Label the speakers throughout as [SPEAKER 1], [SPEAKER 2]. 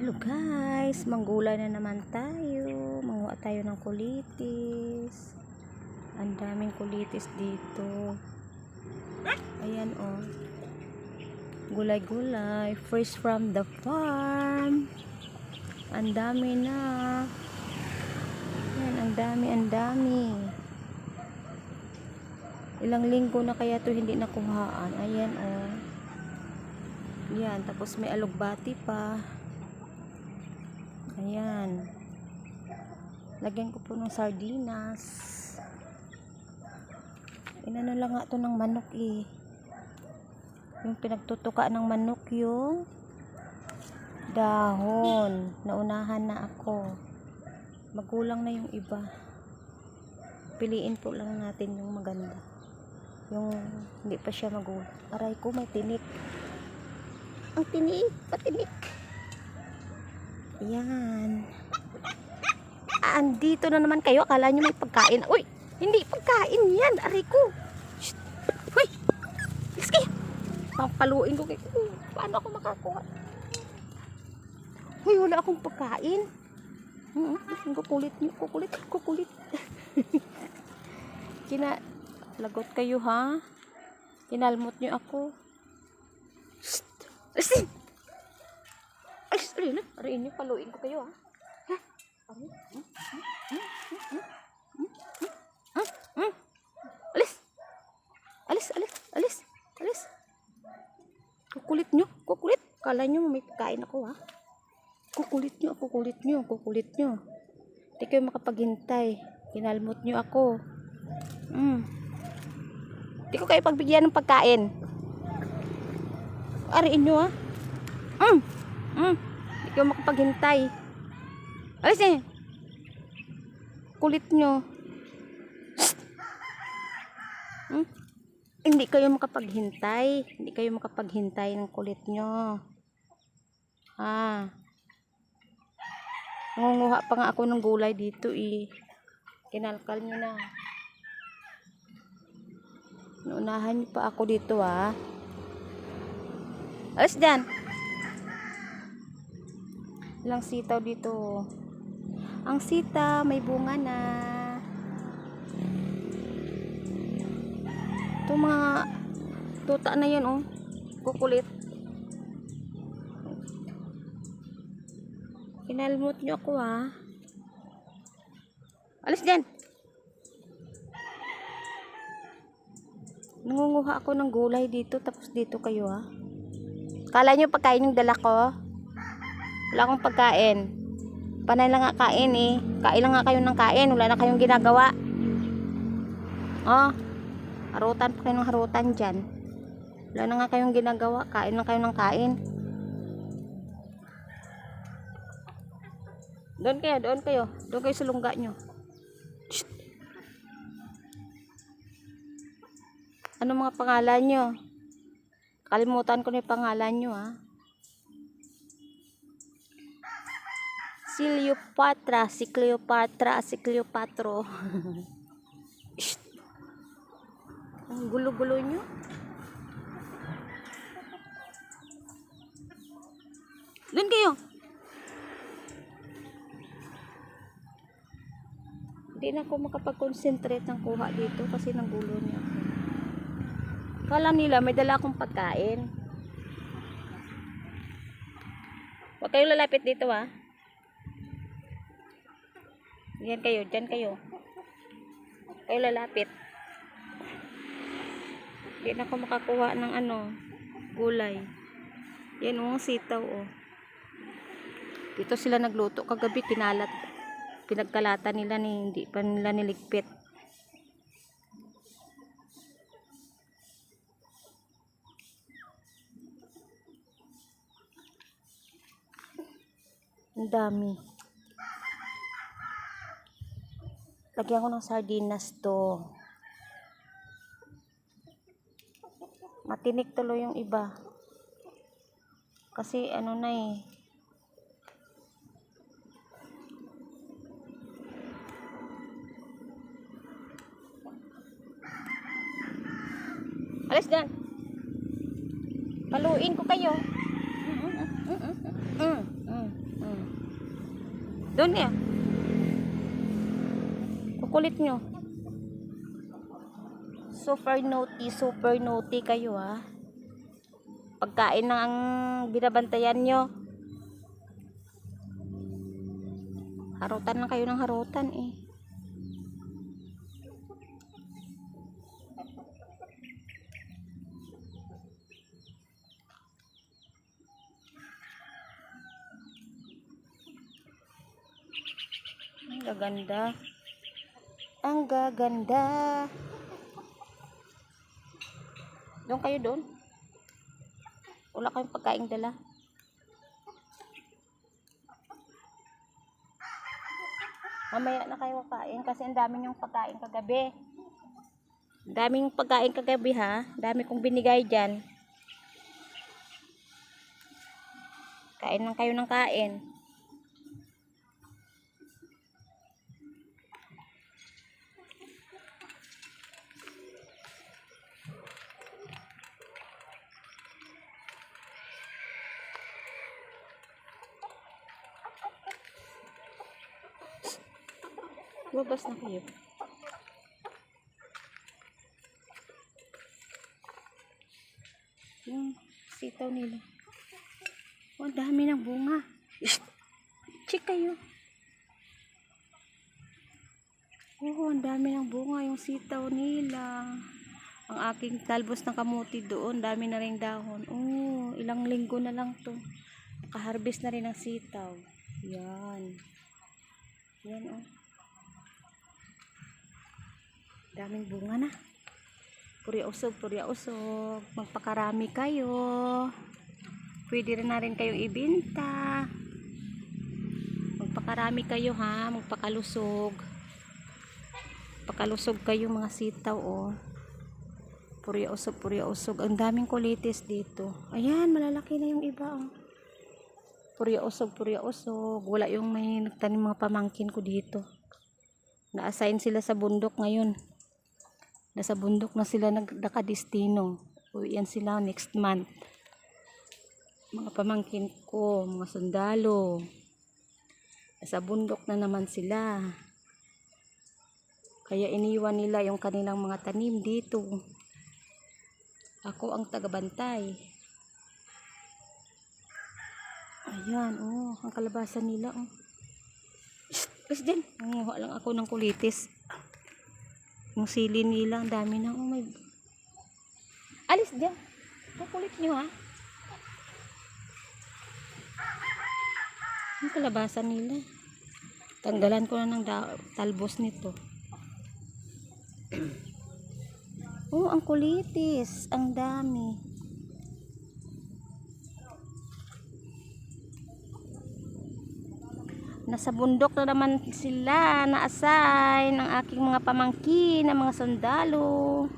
[SPEAKER 1] Hello guys, manggulay na naman tayo. Manguha tayo ng kulitis. Ang daming kulitis dito. Ayan oh. Gulay-gulay, fresh from the farm. Ang dami na. Ayan, ang dami, ang dami. Ilang linggo na kaya to hindi nakuhaan. Ayan oh. Yan, tapos may alugbati pa. Ayan. Lagyan ko po ng sardinas. Inano lang nga to ng manok eh. Yung pinagtutuka ng manok yung dahon. Naunahan na ako. Magulang na yung iba. Piliin po lang natin yung maganda. Yung hindi pa siya magulang. Aray ko may tinik. Ang tinik, patinik. Ayan. Ah, andito na naman kayo. Akala nyo may pagkain. Uy, hindi pagkain yan. Aray ko. Shh. Uy, Liski. Papaluin ko. kayo. Paano ako makakuha? Uy, wala akong pagkain. Hmm, kukulit nyo. Kukulit, kukulit. Kina, lagot kayo ha. Kinalmot nyo ako. Shh. Liski. Ay, sorry na. Ariin niyo, paluin ko kayo, ha? Ha? Ari? Alis! Alis, alis, alis, alis. Kukulit niyo, kukulit. Kala niyo may kain ako, ha? Kukulit niyo, kukulit niyo, kukulit niyo. Hindi kayo makapaghintay. Kinalmot niyo ako. Hmm. Hindi ko kayo pagbigyan ng pagkain. Ariin niyo, ha? Hmm. Hmm. Hindi makapaghintay. Alis eh. Kulit nyo. Hmm? Hindi kayo makapaghintay. Hindi kayo makapaghintay ng kulit nyo. Ha. Nangunguha pa nga ako ng gulay dito eh. Kinalkal nyo na. Naunahan nyo pa ako dito ah. Alis dyan. Ilang sitaw dito. Ang sita, may bunga na. Ito mga tuta na yan, oh. Kukulit. Kinalmot nyo ako, ha. Alis dyan. Nangunguha ako ng gulay dito, tapos dito kayo, ha. Kala nyo pagkain yung dala ko? Wala akong pagkain. Panay lang nga kain eh. Kain lang nga kayo ng kain. Wala na kayong ginagawa. Oh. Harutan pa kayo ng harutan dyan. Wala na nga kayong ginagawa. Kain lang kayo ng kain. Doon kayo, doon kayo. Doon kayo sa lungga nyo. Ano mga pangalan nyo? Kalimutan ko na yung pangalan nyo ah. Si Cleopatra, si Cleopatra, si Cleopatro. Ang gulo-gulo nyo. Doon kayo. Hindi na ako makapag-concentrate ng kuha dito kasi nang gulo niya ako. Kala nila may dala akong pagkain. Huwag kayong lalapit dito ah. Yan kayo, dyan kayo. Kayo lalapit. Hindi na ako makakuha ng ano, gulay. Yan ang sitaw oh. Dito sila nagluto kagabi kinalat. Pinagkalatan nila ni hindi pa nila niligpit. Ang dami. Lagyan ko ng sardinas to. Matinik tuloy yung iba. Kasi ano na eh. Alis dyan. Paluin ko kayo. Mm, mm, mm, mm, mm. Doon nga. Kukulit nyo. Super naughty, super naughty kayo ha. Pagkain na ang binabantayan nyo. Harutan lang kayo ng harutan eh. Ang gaganda. Ang gaganda. Doon kayo doon. Wala kayong pagkain dala. Mamaya na kayo kain kasi ang dami yung pagkain kagabi. Daming pagkain kagabi ha. Dami kong binigay dyan. Kain lang kayo ng kain. Lumabas na kayo. Yung sitaw nila. Oh, dami ng bunga. Shh! Check kayo. Oh, ang dami ng bunga yung sitaw nila. Ang aking talbos ng kamuti doon, dami na rin dahon. Oh, ilang linggo na lang to. Nakaharvest na rin ng sitaw. Yan. Yan oh. Daming bunga na. Purya usog, purya usog. Magpakarami kayo. Pwede rin na rin kayong ibinta. Magpakarami kayo ha. Magpakalusog. Pakalusog kayo mga sitaw oh. Purya usog, purya usog. Ang daming kulitis dito. Ayan, malalaki na yung iba oh. Purya usog, purya usog. Wala yung may nagtanim mga pamangkin ko dito. Na-assign sila sa bundok ngayon. Nasa bundok na sila nag- nakadestino. Uwian sila next month. Mga pamangkin ko, mga sundalo. Nasa bundok na naman sila. Kaya iniwan nila yung kanilang mga tanim dito. Ako ang tagabantay. Ayan, oh, ang kalabasan nila, oh. Bas din, nanguha lang ako ng kulitis. Yung sili nila, ang dami na, oh my... Alis dyan. Ang kulit nyo, ha? Ang kalabasan nila. Tanggalan ko na ng talbos nito. oh, ang kulitis. Ang dami. Nasa bundok na naman sila na-assign ng aking mga pamangkin, ng mga sundalo.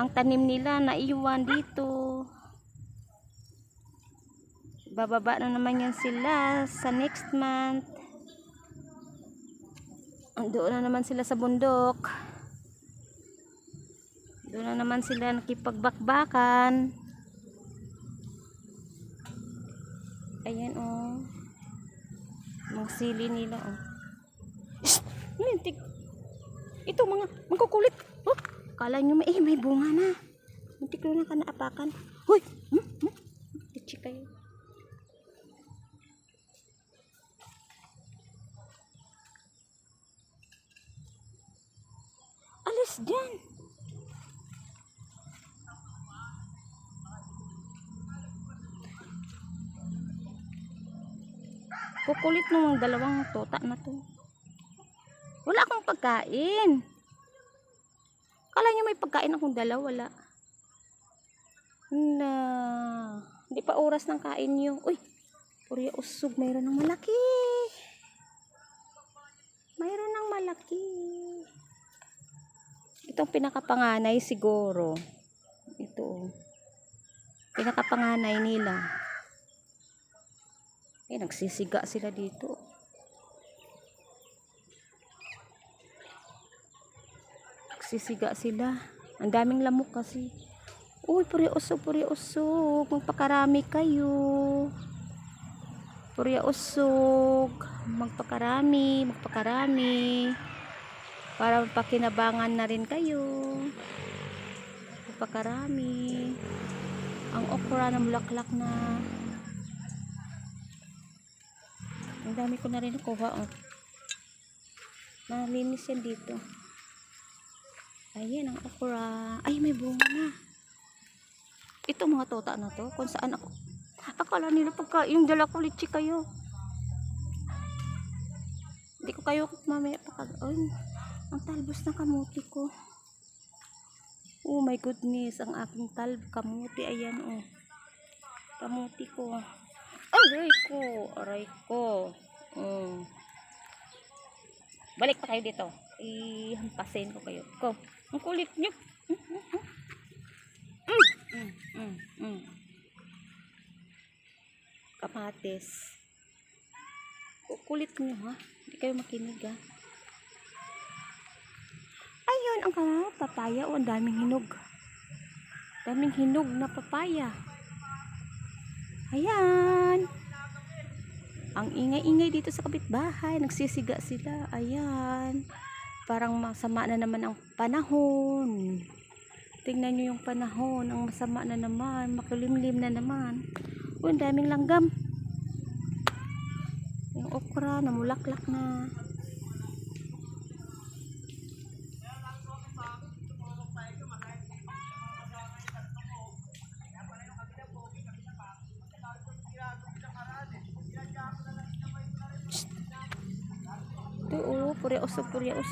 [SPEAKER 1] Ang tanim nila naiwan dito. Bababa na naman yan sila sa next month. Doon na naman sila sa bundok. Doon na naman sila nakipagbakbakan. Ayan oh. Mga sili nila oh. Shh! Lintik. Ito mga magkukulit. Oh, kala nyo may, eh, may bunga na. Muntik na ka naapakan. Hoy! Kukulit ng dalawang tota na to. Wala akong pagkain. Kala niyo may pagkain akong dalawa, wala. Na, hindi pa oras ng kain niyo. Uy, purya usog, mayroon ng malaki. Mayroon ng malaki. Itong pinakapanganay siguro. Ito. Pinakapanganay nila. Eh, nagsisiga sila dito. Nagsisiga sila. Ang daming lamok kasi. Uy, puri usog, puri usog. Magpakarami kayo. Purya usog. Magpakarami, magpakarami. Para pakinabangan na rin kayo. Magpakarami. Ang okra na bulaklak na. Ang dami ko na rin nakuha. Oh. Malinis yan dito. Ayan ang okra. Ay, may bunga na. Ito mga tota na to. Kung saan ako. Akala nila pagka yung dala ko litchi kayo. Hindi ko kayo mamaya. Ay, ang talbos ng kamuti ko. Oh my goodness. Ang aking talb kamuti. Ayan oh. Kamuti ko. Aray ko. Aray ko. Mm. Balik pa kayo dito. Ihampasin ko kayo. Ko. Ang kulit nyo. Mm, mm, mm, mm. Kamatis. Ang kulit nyo ha. Hindi kayo makinig ha. Ayun, ang kama, papaya. O, ang daming hinog. Daming hinog na papaya. Ayan. Ang ingay-ingay dito sa kapitbahay. Nagsisiga sila. Ayan. Parang masama na naman ang panahon. Tingnan nyo yung panahon. Ang masama na naman. Makulimlim na naman. Ang daming langgam. Yung okra, namulaklak na. Ito, oh, purya uso, purya uso.